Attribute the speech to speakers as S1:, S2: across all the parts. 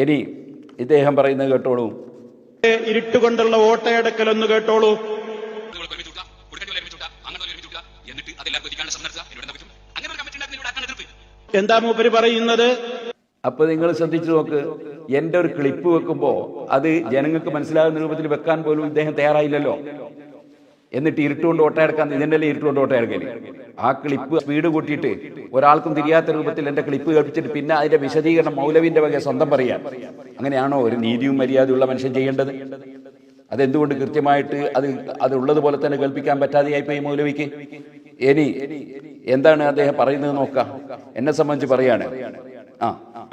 S1: ഇനി ഇദ്ദേഹം പറയുന്നത് കേട്ടോളൂ.
S2: ഇരുട്ടുകൊണ്ടുള്ള ഓട്ടയടക്കൽ ഒന്ന് കേട്ടോളൂ.
S3: എന്താ
S2: മൂപ്പര് പറയുന്നത്?
S1: അപ്പൊ നിങ്ങൾ ശ്രദ്ധിച്ചു നോക്ക് എന്റെ ഒരു ക്ലിപ്പ് വെക്കുമ്പോ അത് ജനങ്ങൾക്ക് മനസ്സിലാകുന്ന രൂപത്തിൽ വെക്കാൻ പോലും ഇദ്ദേഹം തയ്യാറായില്ലല്ലോ. എന്നിട്ട് ഇരുട്ടുകൊണ്ട് ഓട്ടയടക്കാൻ ഇതിന്റെ ഇരുട്ടുകൊണ്ട് ഓട്ടയെടുക്കൽ? ആ ക്ലിപ്പ് സ്പീഡ് കൂട്ടിയിട്ട് ഒരാൾക്കും തിരിയാത്ത രൂപത്തിൽ എന്റെ ക്ലിപ്പ് കേൾപ്പിച്ചിട്ട് പിന്നെ അതിന്റെ വിശദീകരണം മൗലവിന്റെ വക സ്വന്തം പറയാം അങ്ങനെയാണോ ഒരു നീതിയും മര്യാദയുള്ള മനുഷ്യൻ ചെയ്യേണ്ടത്? അതെന്തുകൊണ്ട് കൃത്യമായിട്ട് അത് അത് ഉള്ളതുപോലെ തന്നെ കേൾപ്പിക്കാൻ പറ്റാതെയായി പോയി മൗലവിക്ക്? ഇനി എന്താണ് അദ്ദേഹം പറയുന്നത് നോക്കാം. എന്നെ സംബന്ധിച്ച് പറയാണ്. ആ.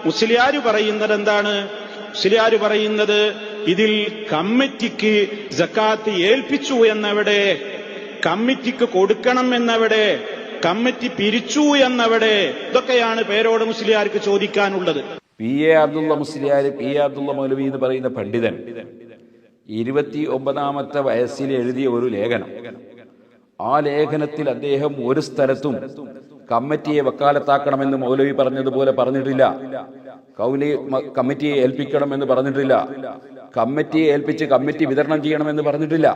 S2: മുസ്ലിയാര് പറയുന്നത് എന്താണ്? മുസ്ലിയാര് പറയുന്നത് ഇതിൽ കമ്മിറ്റിക്ക് ജക്കാത്ത് ഏൽപ്പിച്ചു എന്നവിടെ കമ്മിറ്റിക്ക് കൊടുക്കണം എന്നവിടെ കമ്മിറ്റി പിരിച്ചു എന്നവിടെ ഇതൊക്കെയാണ് പേരോട് മുസ്ലിയാർക്ക് ചോദിക്കാനുള്ളത്.
S1: P A Abdulla Musliyar P A Abdulla മൗലവി എന്ന് പറയുന്ന പണ്ഡിതൻ ഇരുപത്തി ഒമ്പതാമത്തെ വയസ്സിൽ എഴുതിയ ഒരു ലേഖനം. ആ ലേഖനത്തിൽ അദ്ദേഹം ഒരു സ്ഥലത്തും കമ്മിറ്റിയെ വക്കാലത്താക്കണമെന്ന് മൗലവി പറഞ്ഞതുപോലെ പറഞ്ഞിട്ടില്ല. കൗലി കമ്മിറ്റിയെ ഏൽപ്പിക്കണമെന്ന് പറഞ്ഞിട്ടില്ല. കമ്മിറ്റിയെ ഏൽപ്പിച്ച് കമ്മിറ്റി വിതരണം ചെയ്യണമെന്ന് പറഞ്ഞിട്ടില്ല.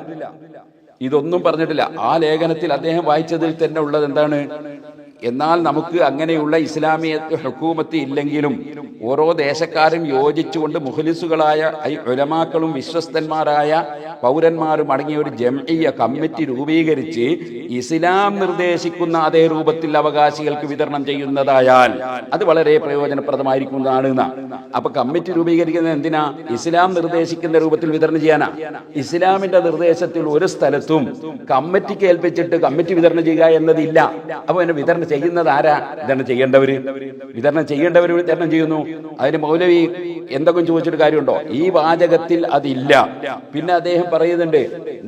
S1: ഇതൊന്നും പറഞ്ഞിട്ടില്ല ആ ലേഖനത്തിൽ അദ്ദേഹം വായിച്ചതിൽ തന്നെ ഉള്ളത് എന്താണ് എന്നാൽ നമുക്ക് അങ്ങനെയുള്ള ഇസ്ലാമിയ ഹുക്കൂമത്ത് ഇല്ലെങ്കിലും ഓരോ ദേശക്കാരും യോജിച്ചുകൊണ്ട് മുഖലിസുകളായ ഉലമാക്കളും വിശ്വസ്തന്മാരായ പൗരന്മാരും അടങ്ങിയ ഒരു ജംഇയ കമ്മിറ്റി രൂപീകരിച്ച് ഇസ്ലാം നിർദ്ദേശിക്കുന്ന അതേ രൂപത്തിൽ അവകാശികൾക്ക് വിതരണം ചെയ്യുന്നതായാൽ അത് വളരെ പ്രയോജനപ്രദമായിരിക്കുന്നതാണ്. അപ്പൊ കമ്മിറ്റി രൂപീകരിക്കുന്നത് എന്തിനാ? ഇസ്ലാം നിർദ്ദേശിക്കുന്ന രൂപത്തിൽ വിതരണം ചെയ്യാനാ. ഇസ്ലാമിന്റെ നിർദ്ദേശത്തിൽ ഒരു സ്ഥലത്തും കമ്മിറ്റി കേൾപ്പിച്ചിട്ട് കമ്മിറ്റി വിതരണം ചെയ്യുക എന്നതില്ല അപ്പൊ എന്നെ വിതരണം ചെയ്യുന്നത് ആരാ? വിതരണം ചെയ്യേണ്ടവര്. വിതരണം ചെയ്യേണ്ടവര് വിതരണം ചെയ്യുന്നു. അതിന് മൗലവി എന്തൊക്കെ ചോദിച്ചിട്ട് കാര്യമുണ്ടോ? ഈ വാചകത്തിൽ അതില്ല പിന്നെ അദ്ദേഹം പറയുന്നുണ്ട്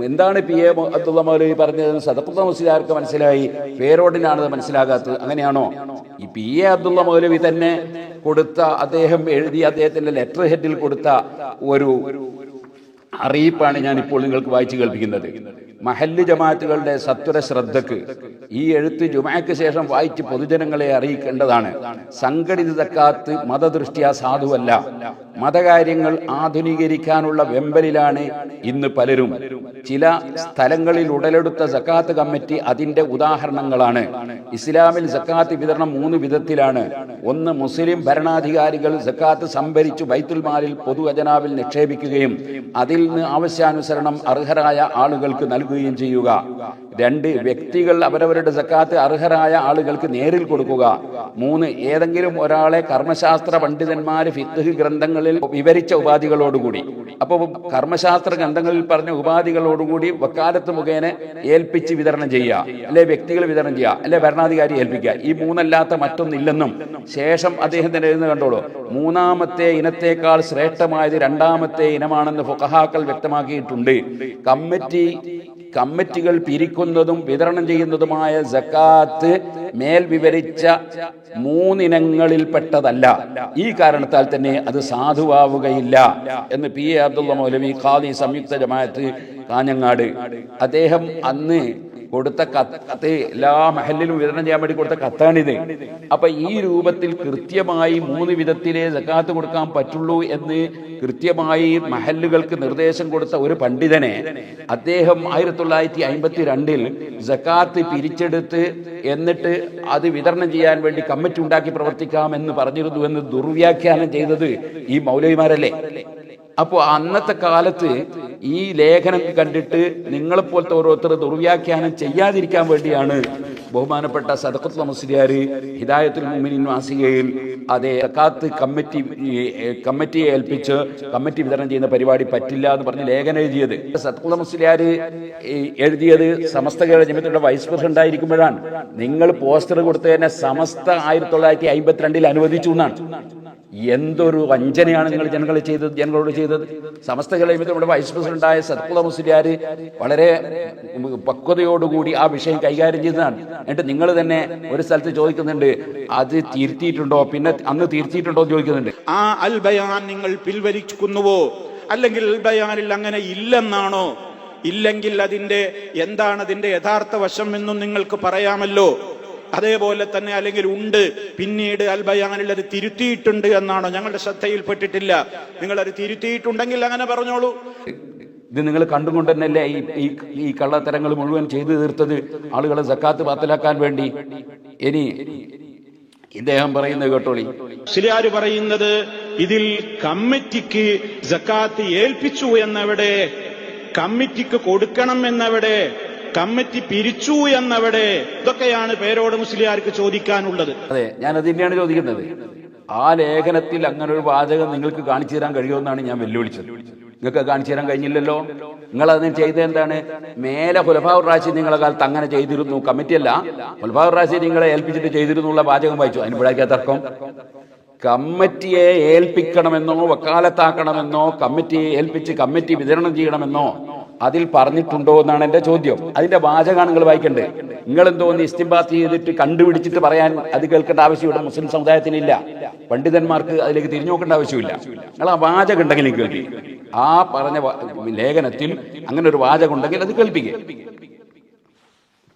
S1: എന്താണ് പി. എ. അബ്ദുള്ള മൗലവി പറഞ്ഞത്? സദപ്രദ മുസ്ലിയാർക്ക് മനസ്സിലായി? പേരോടിനാണത് മനസ്സിലാകാത്തത്. അങ്ങനെയാണോ? ഈ പി. എ. അബ്ദുള്ള മൗലവി തന്നെ കൊടുത്ത അദ്ദേഹം എഴുതി അദ്ദേഹത്തിന്റെ ലെറ്റർ ഹെഡിൽ കൊടുത്ത ഒരു അറിയിപ്പാണ് ഞാൻ ഇപ്പോൾ നിങ്ങൾക്ക് വായിച്ചു കേൾപ്പിക്കുന്നത്. മഹല്ല് ജമാഅത്തുകളുടെ സത്വര ശ്രദ്ധക്ക് ഈ എഴുത്ത് ജുമാക്ക് ശേഷം വായിച്ച് പൊതുജനങ്ങളെ അറിയിക്കേണ്ടതാണ്. സംഘടിത തക്കാത്ത് മതദൃഷ്ട്യാ സാധുവല്ല. മതകാര്യങ്ങൾ ആധുനീകരിക്കാനുള്ള വെമ്പലിലാണ് ഇന്ന് പലരും. ചില സ്ഥലങ്ങളിൽ ഉടലെടുത്ത സക്കാത്ത് കമ്മിറ്റി അതിന്റെ ഉദാഹരണങ്ങളാണ്. ഇസ്ലാമിൽ സക്കാത്ത് വിതരണം മൂന്ന് വിധത്തിലാണ്. ഒന്ന് മുസ്ലിം ഭരണാധികാരികൾ സക്കാത്ത് സംഭരിച്ചു ബൈത്തുൽ മാലിൽ നിക്ഷേപിക്കുകയും അതിൽ നിന്ന് ആവശ്യാനുസരണം അർഹരായ ആളുകൾക്ക് നൽകുകയും ചെയ്യുക. രണ്ട് വ്യക്തികൾ അവരവരുടെ സക്കാത്ത് അർഹരായ ആളുകൾക്ക് നേരിൽ കൊടുക്കുക. മൂന്ന് ഏതെങ്കിലും ഒരാളെ കർമ്മശാസ്ത്ര പണ്ഡിതന്മാർ ഫിത്ത് ഗ്രന്ഥങ്ങളിൽ വിവരിച്ച ഉപാധികളോടുകൂടി. അപ്പോൾ കർമ്മശാസ്ത്ര ഗ്രന്ഥങ്ങളിൽ പറഞ്ഞ ഉപാധികളോടുകൂടി വക്കാലത്ത് മുഖേന ഏൽപ്പിച്ച് വിതരണം ചെയ്യുക. അല്ലെ വ്യക്തികൾ വിതരണം ചെയ്യുക. അല്ലെ ഭരണാധികാരി ഏൽപ്പിക്കുക. ഈ മൂന്നല്ലാത്ത മറ്റൊന്നില്ലെന്നും ശേഷം അദ്ദേഹത്തിന്റെ കണ്ടോളൂ. മൂന്നാമത്തെ ഇനത്തേക്കാൾ ശ്രേഷ്ഠമായത് രണ്ടാമത്തെ ഇനമാണെന്ന് ഫുഖഹാക്കൾ വ്യക്തമാക്കിയിട്ടുണ്ട്. കമ്മിറ്റി കമ്മിറ്റികൾ പിരിക്കുന്നതും വിതരണം ചെയ്യുന്നതുമായ ജക്കാത്ത് മേൽ വിവരിച്ച മൂന്നിനങ്ങളിൽപ്പെട്ടതല്ല. ഈ കാരണത്താൽ തന്നെ അത് സാധുവാവുകയില്ല എന്ന് പി എ അബ്ദുള്ള മൗലവി ഖാദി സംയുക്ത ജമാഅത്ത് കാഞ്ഞങ്ങാട്. അദ്ദേഹം അന്ന് കൊടുത്ത കത്ത് എല്ലാ മഹലിലും വിതരണം ചെയ്യാൻ വേണ്ടി കൊടുത്ത കത്താണിത്. അപ്പൊ ഈ രൂപത്തിൽ കൃത്യമായി മൂന്ന് വിധത്തിലേ സക്കാത്ത് കൊടുക്കാൻ പറ്റുള്ളൂ എന്ന് കൃത്യമായി മഹല്ലുകൾക്ക് നിർദ്ദേശം കൊടുത്ത ഒരു പണ്ഡിതനെ അദ്ദേഹം ആയിരത്തി തൊള്ളായിരത്തി അമ്പത്തി രണ്ടിൽ ജക്കാത്ത് പിരിച്ചെടുത്ത് എന്നിട്ട് അത് വിതരണം ചെയ്യാൻ വേണ്ടി കമ്മിറ്റി ഉണ്ടാക്കി പ്രവർത്തിക്കാം എന്ന് പറഞ്ഞിരുന്നു എന്ന് ദുർവ്യാഖ്യാനം ചെയ്തത് ഈ മൗലവിമാരല്ലേ? അപ്പോൾ അന്നത്തെ കാലത്ത് ഈ ലേഖനം കണ്ടിട്ട് നിങ്ങളെപ്പോലത്തെ ഓരോരുത്തർ ദുർവ്യാഖ്യാനം ചെയ്യാതിരിക്കാൻ വേണ്ടിയാണ് ബഹുമാനപ്പെട്ട സദഖത്തുൽ മുസ്ലിയാർ ഹിദായത്തുൽ മുമിനിൻ വാസികയിൽ അതേ സക്കാത്ത് കമ്മിറ്റി കമ്മിറ്റിയെ ഏൽപ്പിച്ച് കമ്മിറ്റി വിതരണം ചെയ്യുന്ന പരിപാടി പറ്റില്ല എന്ന് പറഞ്ഞ് ലേഖനം എഴുതിയത്. സദഖത്തുൽ മുസ്ലിയാർ എഴുതിയത് സമസ്ത കേരള ജമിയത്തിന്റെ വൈസ് പ്രസിഡന്റ് ആയിരിക്കുമ്പോഴാണ്. നിങ്ങൾ പോസ്റ്റർ കൊടുത്തതിനെ സമസ്ത ആയിരത്തി തൊള്ളായിരത്തി അനുവദിച്ചു എന്നാണ്. എന്തൊരു വഞ്ചനയാണ് നിങ്ങൾ ജനങ്ങളെ ചെയ്തത് ജനങ്ങളോട് ചെയ്തത്? സമസ്ത കേരളത്തിൽ നമ്മുടെ വൈസ് പ്രസിഡന്റായ സത്കുല മുസ്ലിയാർ വളരെ പക്വതയോടുകൂടി ആ വിഷയം കൈകാര്യം ചെയ്തതാണ്. എന്നിട്ട് നിങ്ങൾ തന്നെ ഒരു സ്ഥലത്ത് ചോദിക്കുന്നുണ്ട് അത് തിരുത്തിയിട്ടുണ്ടോ? പിന്നെ അന്ന് തിരുത്തിയിട്ടുണ്ടോ എന്ന് ചോദിക്കുന്നുണ്ട്.
S2: ആ അൽ ബയാൻ നിങ്ങൾ പിൻവലിക്കുന്നുവോ? അല്ലെങ്കിൽ ബയാനിൽ അങ്ങനെ ഇല്ലെന്നാണോ? ഇല്ലെങ്കിൽ അതിന്റെ എന്താണ് അതിന്റെ യഥാർത്ഥ വശം എന്നും നിങ്ങൾക്ക് പറയാമല്ലോ. അതേപോലെ തന്നെ അല്ലെങ്കിൽ ഉണ്ട്. പിന്നീട് അൽബയാനിൽ അത് തിരുത്തിയിട്ടുണ്ട് എന്നാണോ? ഞങ്ങളുടെ ശ്രദ്ധയിൽപ്പെട്ടിട്ടില്ല. നിങ്ങൾ അത് തിരുത്തിയിട്ടുണ്ടെങ്കിൽ അങ്ങനെ പറഞ്ഞോളൂ.
S1: ഇത് നിങ്ങൾ കണ്ടുകൊണ്ട് തന്നെയല്ലേ ഈ ഈ കള്ളത്തരങ്ങൾ മുഴുവൻ ചെയ്തു തീർത്തത്? ആളുകളെ സക്കാത്ത് പാത്തലാക്കാൻ വേണ്ടി. ഇനി ഇദ്ദേഹം പറയുന്നത് കേട്ടോളി.
S2: ശരിയാര് പറയുന്നത് ഇതിൽ കമ്മിറ്റിക്ക് സക്കാത്ത് ഏൽപ്പിച്ചു എന്നവിടെ കമ്മിറ്റിക്ക് കൊടുക്കണം എന്നവിടെ കമ്മിറ്റി പിരിച്ചു എന്നവിടെ ഇതൊക്കെയാണ് പേരോട് മുസ്ലിയാർക്ക് ചോദിക്കാനുള്ളത്.
S1: അതെ ഞാൻ തന്നെയാണ് ചോദിക്കുന്നത്. ആ ലേഖനത്തിൽ അങ്ങനെ ഒരു വാചകം നിങ്ങൾക്ക് കാണിച്ചു തരാൻ കഴിയുമെന്നാണ് ഞാൻ വെല്ലുവിളിച്ചത്. നിങ്ങൾക്ക് കാണിച്ചു തരാൻ കഴിഞ്ഞില്ലല്ലോ? നിങ്ങൾ അതിന് ചെയ്തത് എന്താണ്? മേലെ ഹുലഫാവുർ റാശി നിങ്ങളെ കാലത്ത് അങ്ങനെ ചെയ്തിരുന്നു. കമ്മിറ്റിയല്ല ഹുലഫാവുർ റാശി നിങ്ങളെ ഏൽപ്പിച്ചിട്ട് ചെയ്തിരുന്നു ചെയ്തിരുന്നുള്ള വാചകം വായിച്ചു. അതിന് ഇവിടെ തർക്കം. കമ്മിറ്റിയെ ഏൽപ്പിക്കണമെന്നോ വക്കാലത്താക്കണമെന്നോ കമ്മിറ്റിയെ ഏൽപ്പിച്ച് കമ്മിറ്റി വിതരണം ചെയ്യണമെന്നോ അതിൽ പറഞ്ഞിട്ടുണ്ടോ എന്നാണ് എന്റെ ചോദ്യം. അതിന്റെ വാചകമാണ് നിങ്ങൾ വായിക്കണ്ടേ നിങ്ങൾ എന്തോന്ന് ഇസ്തിംബാത്ത് ചെയ്തിട്ട് കണ്ടുപിടിച്ചിട്ട് പറയാൻ അത് കേൾക്കേണ്ട ആവശ്യമില്ല മുസ്ലിം സമുദായത്തിനില്ല പണ്ഡിതന്മാർക്ക് അതിലേക്ക് തിരിഞ്ഞു നോക്കേണ്ട ആവശ്യമില്ല. നിങ്ങൾ ആ വാചകം ഉണ്ടെങ്കിൽ കേൾക്കി ആ പറഞ്ഞ ലേഖനത്തിൽ അങ്ങനെ ഒരു വാചകം ഉണ്ടെങ്കിൽ അത് കേൾപ്പിക്കുക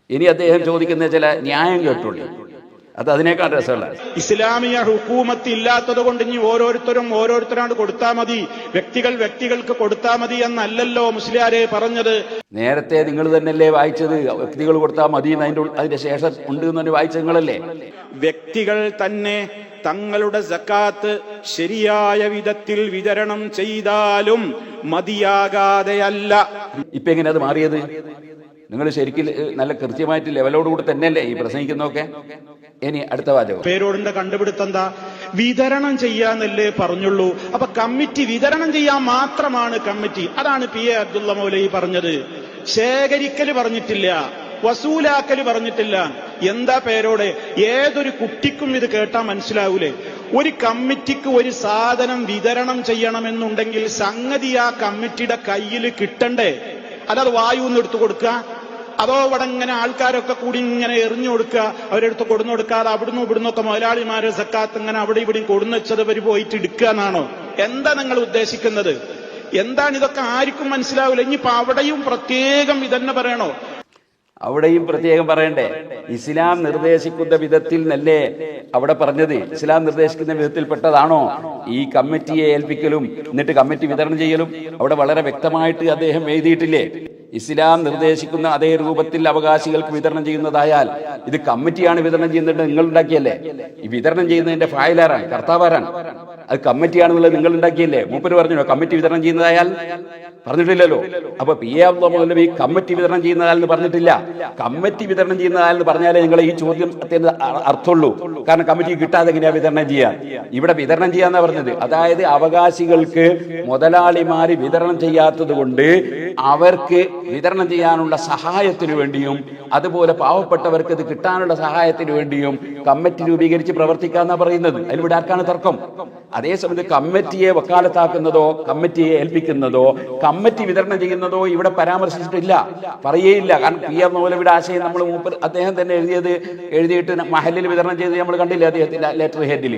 S1: ഇനി അദ്ദേഹം ചോദിക്കുന്ന ചില ന്യായം കേട്ടുള്ളൂ അത് അതിനേക്കാൾ രസമല്ല
S2: ഇസ്ലാമിക ഹുക്കൂമത്ത് ഇല്ലാത്തത് കൊണ്ട് ഇനി ഓരോരുത്തരും ഓരോരുത്തരാണ് കൊടുത്താൽ മതി. വ്യക്തികൾ വ്യക്തികൾക്ക് കൊടുത്താൽ മതി എന്നല്ലല്ലോ മുസ്ലിയാരെ പറഞ്ഞത്.
S1: നേരത്തെ നിങ്ങൾ തന്നെയല്ലേ വായിച്ചത്? വ്യക്തികൾ കൊടുത്താൽ മതി അതിന്റെ അതിന്റെ ശേഷം ഉണ്ട് എന്ന് തന്നെ വായിച്ച നിങ്ങളല്ലേ?
S2: വ്യക്തികൾ തന്നെ തങ്ങളുടെ സക്കാത്ത് ശരിയായ വിധത്തിൽ വിതരണം ചെയ്താലും മതിയാകാതെയല്ല.
S1: ഇപ്പൊ എങ്ങനെ അത് മാറിയത്? നിങ്ങൾ ശരിക്കും നല്ല കൃത്യമായിട്ട് ലെവലോടുകൂടി തന്നെയല്ലേ ഈ പ്രസംഗിക്കുന്നതൊക്കെ? ഇനി അടുത്ത വാചകം.
S2: പേരോടിന്റെ കണ്ടുപിടുത്തം എന്താ വിതരണം ചെയ്യാന്നല്ലേ പറഞ്ഞുള്ളൂ. അപ്പൊ കമ്മിറ്റി വിതരണം ചെയ്യാൻ മാത്രമാണ് കമ്മിറ്റി. അതാണ് പി എ അബ്ദുള്ള മൗലൈ പറഞ്ഞത്. ശേഖരിക്കൽ പറഞ്ഞിട്ടില്ല. വസൂലാക്കൽ പറഞ്ഞിട്ടില്ല. എന്താ പേരോടെ? ഏതൊരു കുട്ടിക്കും ഇത് കേട്ടാൽ മനസ്സിലാവൂലേ? ഒരു കമ്മിറ്റിക്ക് ഒരു സാധനം വിതരണം ചെയ്യണമെന്നുണ്ടെങ്കിൽ സംഗതി ആ കമ്മിറ്റിയുടെ കയ്യിൽ കിട്ടണ്ടേ? അല്ലാതെ വായുന്ന് എടുത്തു കൊടുക്കുക അതോ ഇവിടെ ഇങ്ങനെ ആൾക്കാരൊക്കെ കൂടി ഇങ്ങനെ എറിഞ്ഞു കൊടുക്കുക അവരെടുത്ത് കൊടുന്നു കൊടുക്കാതെ അവിടുന്ന് ഇവിടുന്ന് ഒക്കെ മുതലാളിമാരെ സക്കാത്ത് ഇങ്ങനെ അവിടെ ഇവിടെയും കൊടുന്നു വെച്ചത് അവർ പോയിട്ട് എടുക്കുക എന്നാണോ? എന്താ നിങ്ങൾ ഉദ്ദേശിക്കുന്നത്? എന്താണ് ഇതൊക്കെ ആർക്കും മനസ്സിലാവില്ല. ഇനിയിപ്പോ അവിടെയും പ്രത്യേകം ഇതന്നെ പറയണോ?
S1: അവിടെയും പ്രത്യേകം പറയണ്ടേ? ഇസ്ലാം നിർദ്ദേശിക്കുന്ന വിധത്തിൽ നല്ലേ അവിടെ പറഞ്ഞത്? ഇസ്ലാം നിർദ്ദേശിക്കുന്ന വിധത്തിൽ പെട്ടതാണോ ഈ കമ്മിറ്റിയെ ഏൽപ്പിക്കലും എന്നിട്ട് കമ്മിറ്റി വിതരണം ചെയ്യലും? അവിടെ വളരെ വ്യക്തമായിട്ട് അദ്ദേഹം എഴുതിയിട്ടില്ലേ? ഇസ്ലാം നിർദ്ദേശിക്കുന്ന അതേ രൂപത്തിൽ അവകാശികൾക്ക് വിതരണം ചെയ്യുന്നതായാൽ ഇത് കമ്മിറ്റിയാണ് വിതരണം ചെയ്യുന്നത് നിങ്ങൾ ഉണ്ടാക്കിയല്ലേ? ഈ വിതരണം ചെയ്യുന്നതിന്റെ ഫായലാരാണ് കർത്താവാരാണ് അത് കമ്മിറ്റിയാണെന്നുള്ളത് നിങ്ങൾ ഉണ്ടാക്കിയല്ലേ? മൂപ്പര് പറഞ്ഞു കമ്മിറ്റി വിതരണം ചെയ്യുന്നതായാൽ? പറഞ്ഞിട്ടില്ലല്ലോ. അപ്പൊ പി എ അബ്ദുള്ള ഈ കമ്മിറ്റി വിതരണം ചെയ്യുന്നതാൽ എന്ന് പറഞ്ഞിട്ടില്ല. കമ്മിറ്റി വിതരണം ചെയ്യുന്നതാൽ എന്ന് പറഞ്ഞാലേ നിങ്ങൾ ഈ അത്യന്ത അർത്ഥമുള്ളൂ. കാരണം കമ്മിറ്റി കിട്ടാതെ എങ്ങനെയാ വിതരണം ചെയ്യാൻ ഇവിടെ വിതരണം ചെയ്യാന്നാ പറഞ്ഞത്. അതായത് അവകാശികൾക്ക് മുതലാളിമാര് വിതരണം ചെയ്യാത്തത് കൊണ്ട് അവർക്ക് വിതരണം ചെയ്യാനുള്ള സഹായത്തിനു വേണ്ടിയും അതുപോലെ പാവപ്പെട്ടവർക്ക് ഇത് കിട്ടാനുള്ള സഹായത്തിനു വേണ്ടിയും കമ്മിറ്റി രൂപീകരിച്ച് പ്രവർത്തിക്കാന്നാ പറയുന്നത്. അതിലിവിടെ ആർക്കാണ് തർക്കം? അതേസമയത്ത് കമ്മിറ്റിയെ വക്കാലത്താക്കുന്നതോ കമ്മിറ്റിയെ ഏൽപ്പിക്കുന്നതോ കമ്മിറ്റി വിതരണം ചെയ്യുന്നതോ ഇവിടെ പരാമർശിച്ചിട്ടില്ല. പറയേയില്ല കാരണം പി എം മൗലവിയുടെ ആശയം നമ്മൾ അദ്ദേഹം തന്നെ എഴുതിയത് എഴുതിയിട്ട് മഹലിൽ വിതരണം ചെയ്ത് നമ്മൾ കണ്ടില്ല അദ്ദേഹത്തിന്റെ ലെറ്റർ ഹെഡിൽ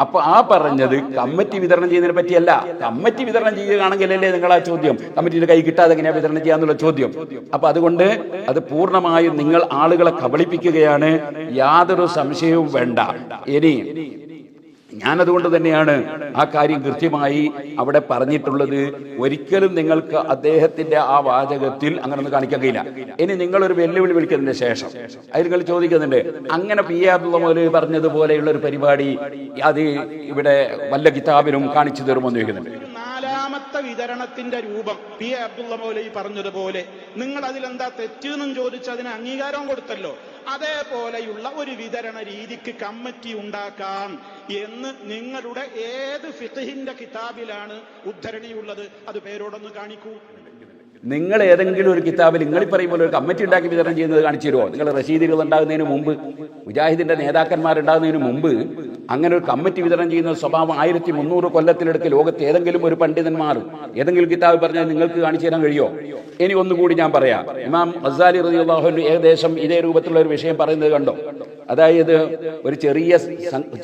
S1: അപ്പൊ ആ പറഞ്ഞത് കമ്മിറ്റി വിതരണം ചെയ്യുന്നതിനെ പറ്റിയല്ല. കമ്മിറ്റി വിതരണം ചെയ്യുകയാണെങ്കിലല്ലേ നിങ്ങൾ ആ ചോദ്യം. കമ്മിറ്റിയുടെ കൈ കിട്ടാതെ എങ്ങനെയാ വിതരണം ചെയ്യാന്നുള്ള ചോദ്യം. അപ്പൊ അതുകൊണ്ട് അത് പൂർണമായും നിങ്ങൾ ആളുകളെ കബളിപ്പിക്കുകയാണ്. യാതൊരു സംശയവും വേണ്ട. ഇനി ഞാനതുകൊണ്ട് തന്നെയാണ് ആ കാര്യം കൃത്യമായി അവിടെ പറഞ്ഞിട്ടുള്ളത്. ഒരിക്കലും നിങ്ങൾക്ക് അദ്ദേഹത്തിന്റെ ആ വാചകത്തിൽ അങ്ങനെ ഒന്നും കാണിക്കാൻ കഴിയില്ല. ഇനി നിങ്ങളൊരു വെല്ലുവിളി വിളിക്കുന്നതിന് ശേഷം. അതിൽ നിങ്ങൾ ചോദിക്കുന്നുണ്ട് അങ്ങനെ പി. എ. അബ്ദുള്ള പറഞ്ഞതുപോലെയുള്ള ഒരു പരിപാടി അത് ഇവിടെ വല്ല കിതാബിനും കാണിച്ചു തരുമെന്ന് ചോദിക്കുന്നുണ്ട്.
S2: വിതരണത്തിന്റെ രൂപം പി എ അബ്ദുള്ള മൗലവി പറഞ്ഞതുപോലെ നിങ്ങൾ അതിലെന്താ തെറ്റെന്നും ചോദിച്ച് അതിന് അംഗീകാരം കൊടുത്തല്ലോ. അതേപോലെയുള്ള ഒരു വിതരണ രീതിക്ക് കമ്മിറ്റി ഉണ്ടാക്കാം എന്ന് നിങ്ങളുടെ ഏത് ഫിഖഹിന്റെ കിതാബിലാണ് ഉദ്ധരണിയുള്ളത്? അത് പേരോടൊന്ന് കാണിക്കൂ.
S1: നിങ്ങൾ ഏതെങ്കിലും ഒരു കിതാബിൽ നിങ്ങൾ പറയും പോലെ ഒരു കമ്മിറ്റി ഉണ്ടാക്കി വിതരണം ചെയ്യുന്നത് കാണിച്ചു തരുമോ? നിങ്ങൾ റഷീദുകൾ ഉണ്ടാകുന്നതിന് മുമ്പ് മുജാഹിദിന്റെ നേതാക്കന്മാരുണ്ടാകുന്നതിന് മുമ്പ് അങ്ങനെ ഒരു കമ്മിറ്റി വിതരണം ചെയ്യുന്ന സ്വഭാവം ആയിരത്തി മുന്നൂറ് കൊല്ലത്തിലെടുക്ക് ലോകത്ത് ഏതെങ്കിലും ഒരു പണ്ഡിതന്മാർ ഏതെങ്കിലും കിതാബ് പറഞ്ഞാൽ നിങ്ങൾക്ക് കാണിച്ചു തരാൻ കഴിയോ? ഇനി ഒന്നുകൂടി ഞാൻ പറയാം. ഇമാം അസാലി അൻഹു ഏകദേശം ഇതേ രൂപത്തിലുള്ള ഒരു വിഷയം പറയുന്നത് കണ്ടോ? അതായത് ഒരു ചെറിയ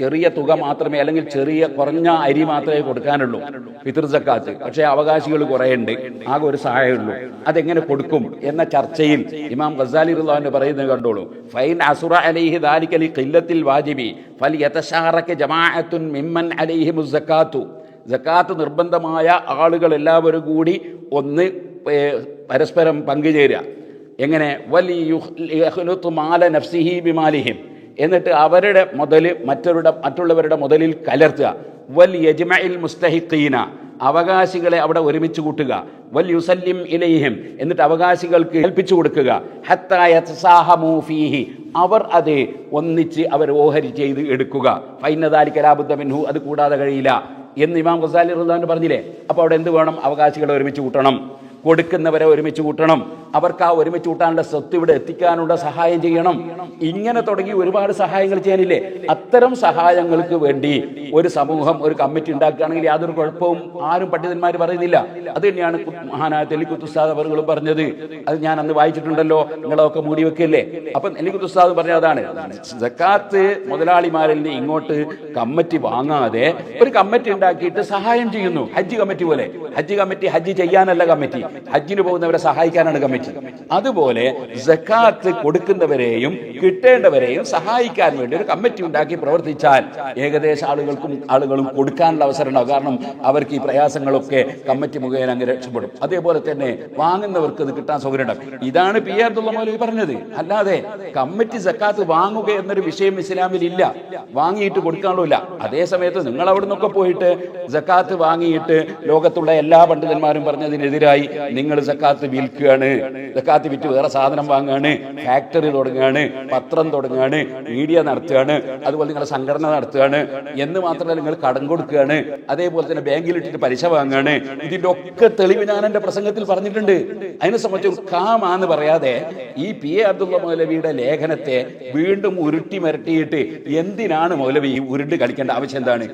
S1: ചെറിയ തുക മാത്രമേ അല്ലെങ്കിൽ ചെറിയ കുറഞ്ഞ അരി മാത്രമേ കൊടുക്കാനുള്ളൂ പിതൃസക്കാത്ത്. പക്ഷേ അവകാശികൾ കുറയുണ്ട് ആകെ ഒരു സഹായമുള്ളൂ. അതെങ്ങനെ കൊടുക്കും എന്ന ചർച്ചയിൽ ഇമാം ഗസാലി റുല്ലാന്ന് പറയുന്നത് കണ്ടോളൂ. ഫൈൻ അസുറ അലൈഹി ദാലിക്കലി കില്ലത്തിൽ വാജിബി ഫൽ ജമാഅത്തുൻ മിമ്മൻ അലൈഹി മുസക്കാത്തു ജക്കാത്ത് നിർബന്ധമായ ആളുകൾ എല്ലാവരും കൂടി ഒന്ന് പരസ്പരം പങ്കുചേരുക. എങ്ങനെ? വലിയ മാല നഫ്സിഹി ബിമാലിഹിം. എന്നിട്ട് അവരുടെ മുതൽ മറ്റവരുടെ മറ്റുള്ളവരുടെ മുതലിൽ കലർത്തുക. വൽ യജ്മയിൽ മുസ്തഹിഖീന. അവകാശികളെ അവിടെ ഒരുമിച്ച് കൂട്ടുക. വൽ യുസല്ലിം ഇലൈഹിം. എന്നിട്ട് അവകാശികൾക്ക് ഏൽപ്പിച്ചു കൊടുക്കുക. ഹത്താ യതസാഹമൂ ഫീഹി. അവർ അത് ഒന്നിച്ച് അവർ ഓഹരി ചെയ്ത് എടുക്കുക. ഫൈനദാലി കലാബുദ്ധ മിൻഹു. അത് കൂടാതെ കഴിയില്ല. എന്ന് ഇമാം ഗസാലി റുദാൻ പറഞ്ഞില്ലേ? അപ്പോൾ അവിടെ എന്ത് വേണം? അവകാശികളെ ഒരുമിച്ച് കൂട്ടണം. കൊടുക്കുന്നവരെ ഒരുമിച്ച് കൂട്ടണം. അവർക്ക് ആ ഒരുമിച്ച് കൂട്ടാനുള്ള സ്വത്ത് ഇവിടെ എത്തിക്കാനുള്ള സഹായം ചെയ്യണം. ഇങ്ങനെ തുടങ്ങി ഒരുപാട് സഹായങ്ങൾ ചെയ്യാനില്ലേ? അത്തരം സഹായങ്ങൾക്ക് വേണ്ടി ഒരു സമൂഹം ഒരു കമ്മിറ്റി ഉണ്ടാക്കുകയാണെങ്കിൽ യാതൊരു കുഴപ്പവും ആരും പണ്ഡിതന്മാർ പറയുന്നില്ല. അത് തന്നെയാണ് മഹാനായ തെലിക്കുത്തുസ്താദ് അവറുകളും പറഞ്ഞത്. അത് ഞാൻ അന്ന് വായിച്ചിട്ടുണ്ടല്ലോ. നിങ്ങളൊക്കെ മൂടി വെക്കല്ലേ? അപ്പം തെലിക്കുത്തുസ്താദ് പറഞ്ഞ അതാണ്. സക്കാത്ത് മുതലാളിമാരിൽ നിന്ന് ഇങ്ങോട്ട് കമ്മിറ്റി വാങ്ങാതെ ഒരു കമ്മിറ്റി ഉണ്ടാക്കിയിട്ട് സഹായം ചെയ്യുന്നു. ഹജ്ജ് കമ്മിറ്റി പോലെ. ഹജ്ജ് കമ്മിറ്റി ഹജ്ജ് ചെയ്യാനല്ല കമ്മിറ്റി. ഹജ്ജിന് പോകുന്നവരെ സഹായിക്കാനാണ് കമ്മിറ്റി. അതുപോലെ ജക്കാത്ത് കൊടുക്കുന്നവരെയും കിട്ടേണ്ടവരെയും സഹായിക്കാൻ വേണ്ടി ഒരു കമ്മിറ്റി ഉണ്ടാക്കി പ്രവർത്തിച്ചാൽ ഏകദേശം ആളുകൾക്കും ആളുകളും കൊടുക്കാനുള്ള അവസരം ഉണ്ടാവും കാരണം അവർക്ക് ഈ പ്രയാസങ്ങളൊക്കെ കമ്മിറ്റി മുഖേന അങ്ങ് രക്ഷപ്പെടും. അതേപോലെ തന്നെ വാങ്ങുന്നവർക്ക് ഇത് കിട്ടാൻ സൗകര്യം ഉണ്ടാക്കും ഇതാണ് പി ആർ ദുള്ള മൗലവി പറഞ്ഞത്. അല്ലാതെ കമ്മിറ്റി സക്കാത്ത് വാങ്ങുക എന്നൊരു വിഷയം ഇസ്ലാമിൽ ഇല്ല. വാങ്ങിയിട്ട് കൊടുക്കാനുള്ള അതേ സമയത്ത് നിങ്ങൾ അവിടെ നിന്നൊക്കെ പോയിട്ട് സക്കാത്ത് വാങ്ങിയിട്ട് ലോകത്തുള്ള എല്ലാ പണ്ഡിതന്മാരും പറഞ്ഞതിനെതിരായി നിങ്ങൾ സക്കാത്ത് വിൽക്കുകയാണ്. സക്കാത്ത് വിറ്റ് വേറെ സാധനം വാങ്ങുകയാണ് ഫാക്ടറി തുടങ്ങുകയാണ് പത്രം തുടങ്ങുകയാണ് മീഡിയ നടത്തുകയാണ്. അതുപോലെ നിങ്ങളുടെ സംഘടന നടത്തുകയാണ്. എന്ന് മാത്രമല്ല നിങ്ങൾ കടം കൊടുക്കുകയാണ്. അതേപോലെ തന്നെ ബാങ്കിൽ ഇട്ടിട്ട് പലിശ വാങ്ങുകയാണ് ഇതിന്റെ ഒക്കെ തെളിവ് ഞാൻ എന്റെ പ്രസംഗത്തിൽ പറഞ്ഞിട്ടുണ്ട്. അതിനെ സംബന്ധിച്ച് കാമാന്ന് പറയാതെ ഈ പി എ അബ്ദുള്ള മൗലവിയുടെ ലേഖനത്തെ വീണ്ടും ഉരുട്ടി മരട്ടിയിട്ട് എന്തിനാണ് മൗലവി ഉരുണ്ട് കളിക്കേണ്ട ആവശ്യം എന്താണ്?